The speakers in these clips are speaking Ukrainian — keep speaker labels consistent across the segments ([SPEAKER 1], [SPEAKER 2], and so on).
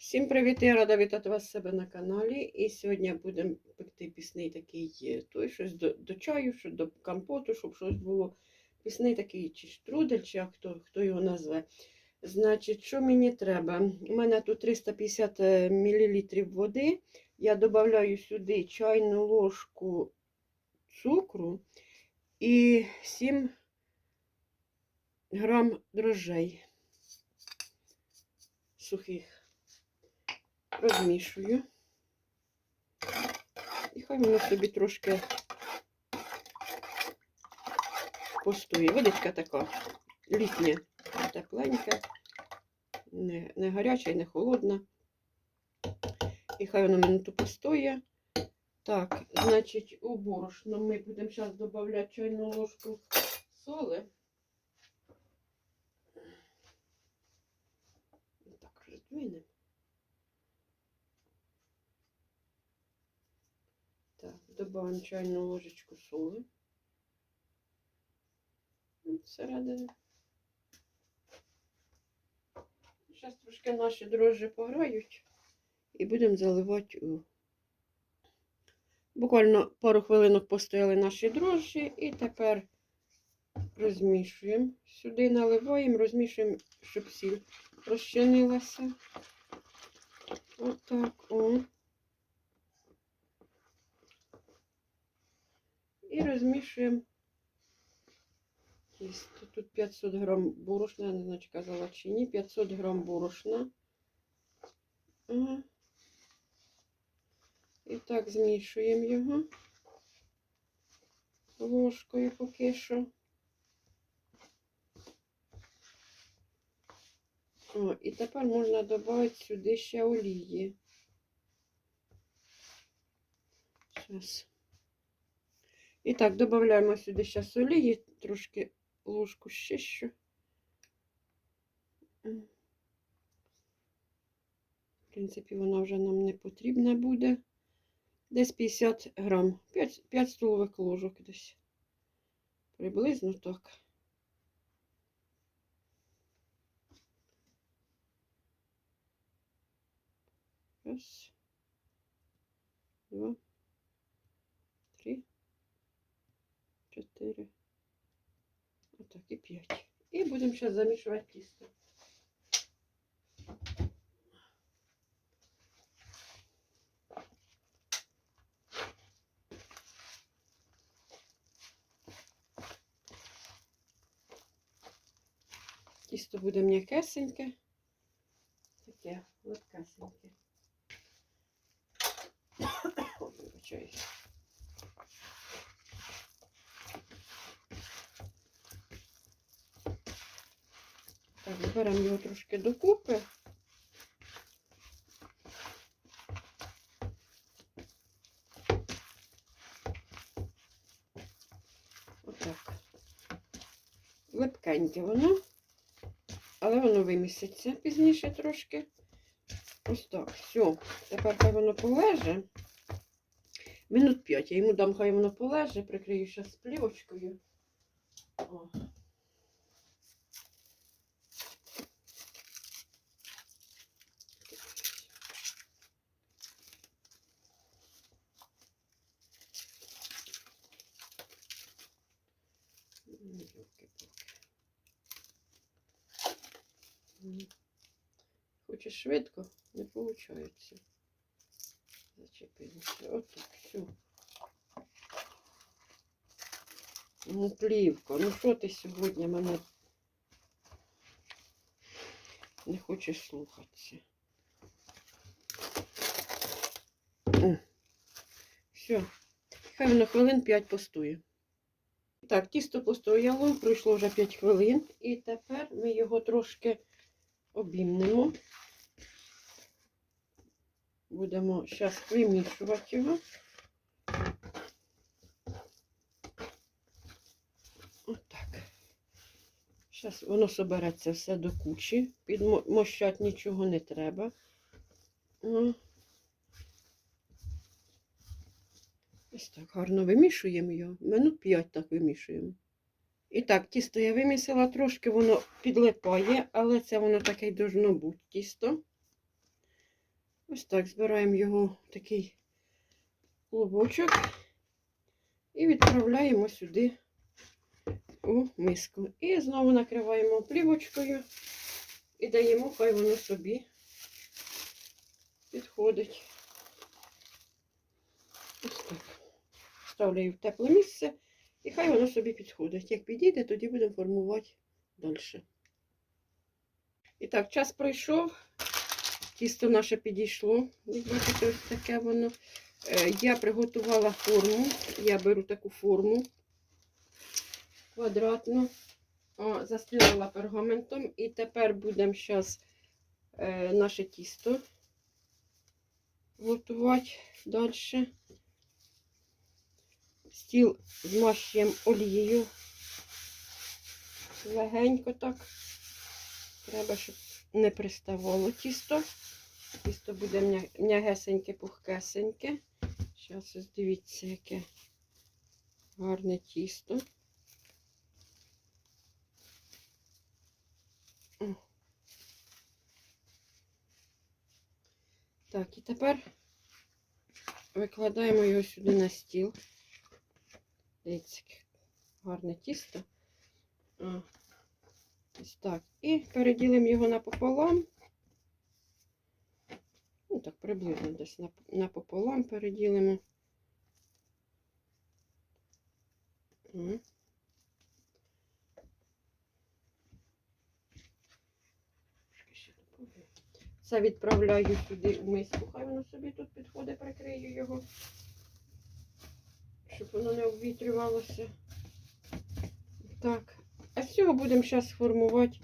[SPEAKER 1] Всім привіт! Я рада вітати вас себе на каналі. І сьогодні будемо пекти пісний такий е, той, щось до, до чаю, що до компоту, щоб щось було. Пісний такий чи штрудель, чи хто, хто його назве. Значить, що мені треба? У мене тут 350 мл води. Я додаю сюди чайну ложку цукру і 7 грам дрожжей сухих розмішую. І хай воно собі трошки постоє. Водичка така літня, тепленька, не, не гаряча і не холодна. І хай воно минуту постоє. Так, значить, у борошно ми будемо зараз додавати чайну ложку соли. Так, роздвинемо. Так, добавимо чайну ложечку соли. Всередину. Зараз трошки наші дрожжі пограють і будемо заливати у. Буквально пару хвилинок постояли наші дрожжі і тепер розмішуємо. Сюди наливаємо, розмішуємо, щоб сіль розчинилася. Отак, о. І. Тут 500 грам борошна, я не знаю, чи казала чи ні. 500 грам борошна. І так змішуємо його ложкою поки що. О, і тепер можна додати сюди ще олії. Зараз. І так, додаємо сюди зараз олії, трошки ложку ще що. В принципі, вона вже нам не потрібна буде. Десь 50 грам, 5, 5 столових ложок десь. Приблизно так. Раз, два, 4. Отак, і 5. І будемо зараз тесто. тісто. Тісто буде такие вот легкесеньке. Так, беремо його трошки докупи. Отак. Липкеньке воно, але воно виміситься пізніше трошки. Ось так, все. Тепер хай воно полеже. Минут 5. Я йому дам, хай воно полеже, прикрию ще з плівочкою. О. Ну, ёлки-палки. М. Хочеш швидко, не виходить. Зачепилося. Отак, все. Ну, плівка, ну що ти сьогодні мене не хочеш слухатися? Все. Хай воно хвилин 5 постоє. Так, тісто постояло, пройшло вже 5 хвилин, і тепер ми його трошки обімнемо. Будемо зараз вимішувати його. Отак. Зараз воно собереться все до кучі. Підмощати нічого не треба. Ось так гарно вимішуємо його. Минут 5 так вимішуємо. І так, тісто я вимісила, трошки воно підлипає, але це воно таке й должно бути тісто. Ось так збираємо його такий клубочок і відправляємо сюди у миску. І знову накриваємо плівочкою і даємо, хай воно собі підходить. Ось так. Ставлю в тепле місце і хай воно собі підходить. Як підійде, тоді будемо формувати далі. І так, час пройшов. Тісто наше підійшло. Як бачите, ось таке воно. Е, Я приготувала форму. Я беру таку форму квадратну, О, застелила пергаментом. І тепер будемо зараз е, наше тісто готувати далі. Стіл змащуємо олією. Легенько так. Треба, щоб не приставало тісто. Тісто буде м'ягесеньке, пухкесеньке. Зараз ось дивіться, яке гарне тісто. Так, і тепер викладаємо його сюди на стіл. Дивіться, гарне тісто. Ось так. І переділимо його напополам. Ну, так, приблизно десь напополам переділимо. Це відправляю сюди в миску. Хай воно собі тут підходить, прикрию його, щоб воно не обвітрювалося. Так. З цього будемо зараз формувати.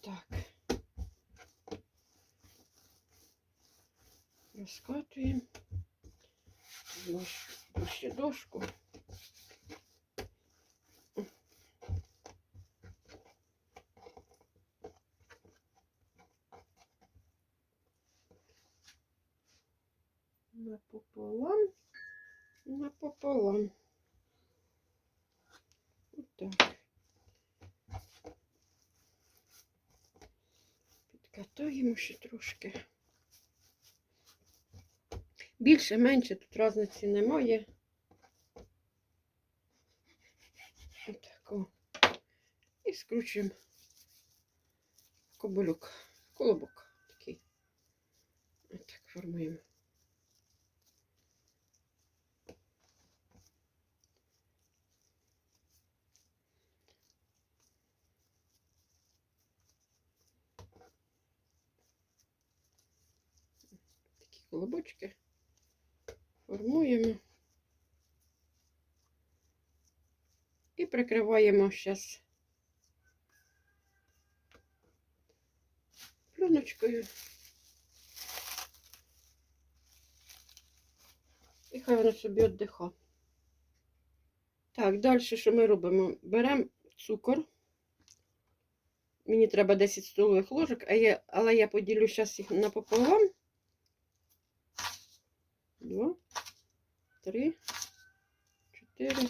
[SPEAKER 1] Так. Розкатуємо. Нож- ще дошку. Напополам. Напополам. Так. Ще трошки. Більше, менше, тут різниці немає. Отако. І скручуємо коболюк, колобок такий. Отак формуємо. такі колобочки формуємо і прикриваємо зараз пленочкою. І хай воно собі віддиха. Так, далі що ми робимо? Беремо цукор. Мені треба 10 столових ложок, але я поділю зараз їх напополам. Два, три, чотири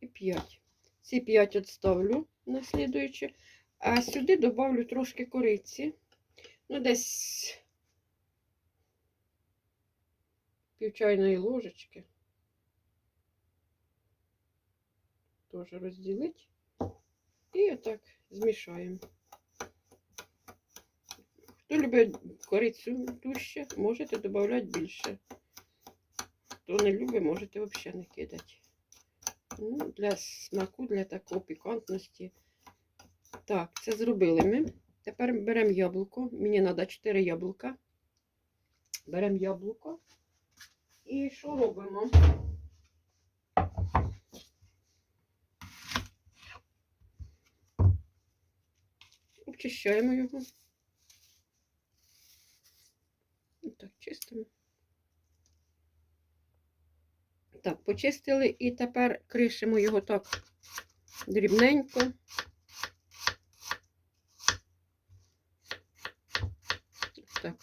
[SPEAKER 1] і п'ять. Ці п'ять відставлю на слідуюче. А сюди добавлю трошки кориці. Ну, десь пів чайної ложечки. Теж розділити. І отак змішаємо. Хто любить корицю дужче, можете додати більше. Хто не любить, можете взагалі не кидати. Ну, для смаку, для такої пікантності. Так, це зробили ми. Тепер беремо яблуко. Мені треба 4 яблука. Беремо яблуко. І що робимо? Обчищаємо його. Так, чистимо. Так, почистили і тепер кришимо його так дрібненько. Так.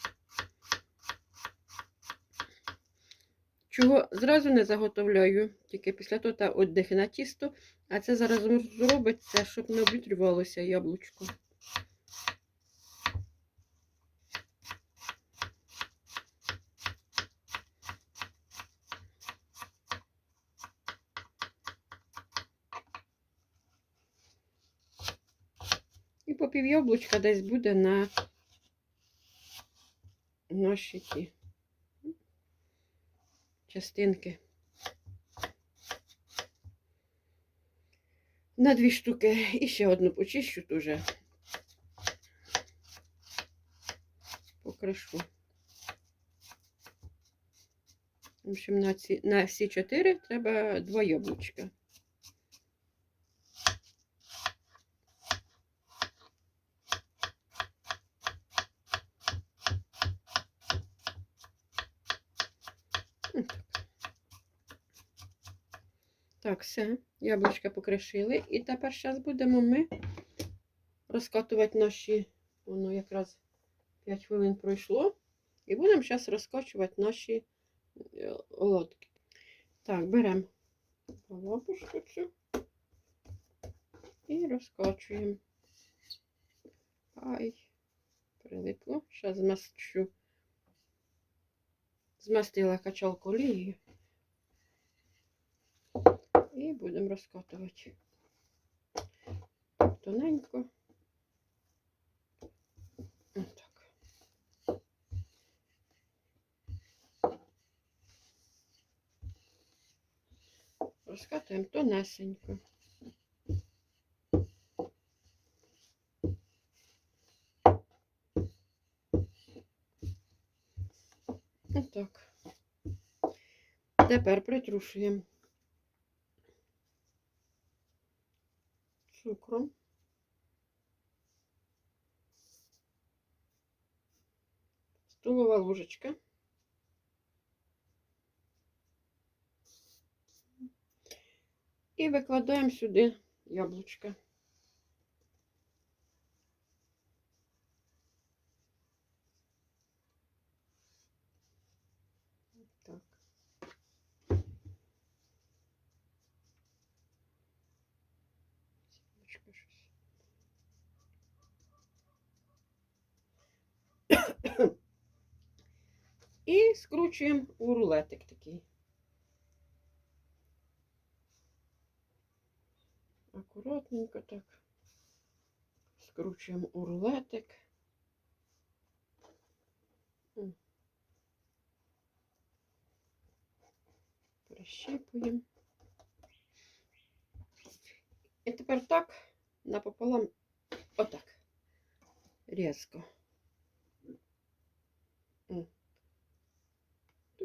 [SPEAKER 1] Чого зразу не заготовляю, тільки після того та на тісто, а це зараз зробиться, щоб не обвітрювалося яблучко. По пів яблучка десь буде на наші ті частинки. На дві штуки. І ще одну почищу теж. Покришу. В общем, на, ці, на всі чотири треба два яблучка. Так, все, яблучка покришили. І тепер зараз будемо ми розкатувати наші, воно якраз 5 хвилин пройшло. І будемо зараз розкачувати наші е, лодки. Так, беремо лапушку цю і розкачуємо. Ай, прилипло. Зараз змащу. Змастила качалку олією. І будемо розкатувати. Тоненько. Отак. Розкатуємо тонесенько. Отак. Тепер притрушуємо цукром. Столова ложечка. І викладаємо сюди яблучка. Так. Яблучко щось. І скручуємо у рулетик такий. Акуратненько так. Скручуємо у рулетик. Прищіпуємо. І тепер так напополам отак. Різко.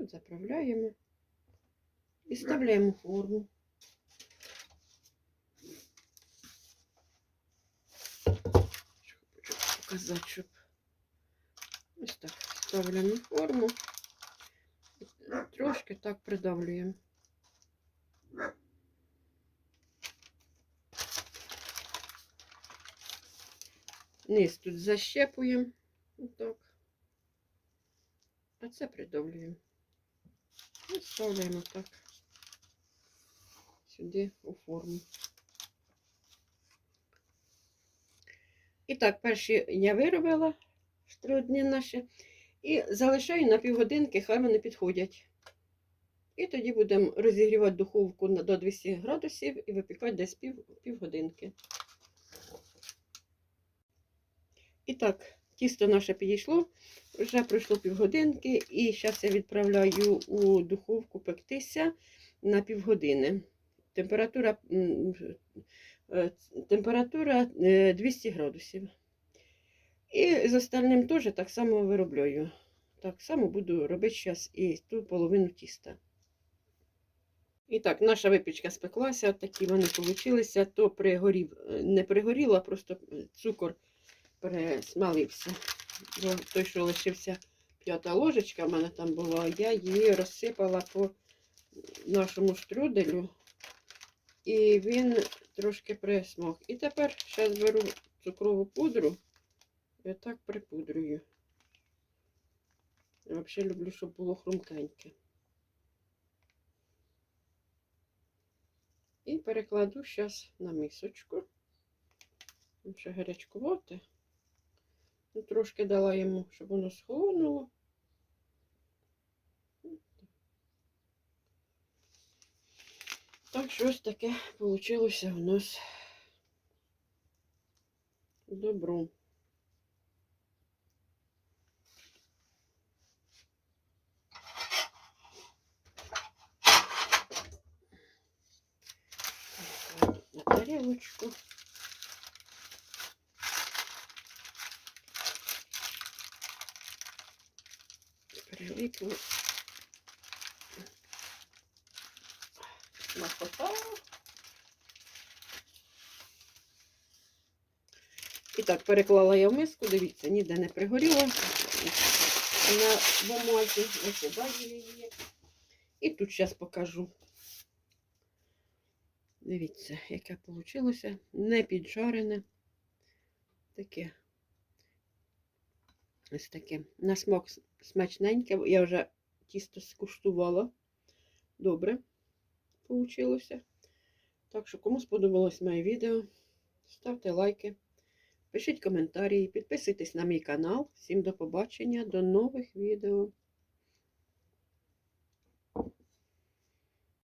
[SPEAKER 1] Тут заправляємо і вставляємо форму. Показати, щоб ось так ставляємо форму. Трошки так придавлюємо. Низ тут защепуємо. Отак. А це придавлюємо. Вставляємо так сюди у форму. І так, перші я виробила штрудні наші. І залишаю на півгодинки, хай вони підходять. І тоді будемо розігрівати духовку до 200 градусів і випікати десь пів, півгодинки. І так, тісто наше підійшло, вже пройшло півгодинки, і зараз я відправляю у духовку пектися на півгодини. Температура, е, температура е, 200 градусів. І з остальним теж так само виробляю. Так само буду робити зараз і ту половину тіста. І так, наша випічка спеклася, такі вони получилися, то пригорів, е, не пригоріло, а просто е, цукор пересмалився. Бо той, що лишився п'ята ложечка, в мене там була, я її розсипала по нашому штруделю. І він трошки присмог. І тепер зараз беру цукрову пудру і так припудрюю. Я взагалі люблю, щоб було хрумкеньке. І перекладу зараз на мисочку. Він Ще гарячкувати. Ну, трошки дала йому, щоб воно схолонуло. Так що ось таке вийшло у нас добру. Так, На тарелочку. Прилипло. Смакота. І так, переклала я в миску, дивіться, ніде не пригоріло. На бумазі викидаю її. І тут зараз покажу. Дивіться, яке вийшло. Не піджарене. Таке. Ось таке. На смак смачненьке. Я вже тісто скуштувала. Добре вийшло. Так що, кому сподобалось моє відео, ставте лайки, пишіть коментарі, підписуйтесь на мій канал. Всім до побачення, до нових відео.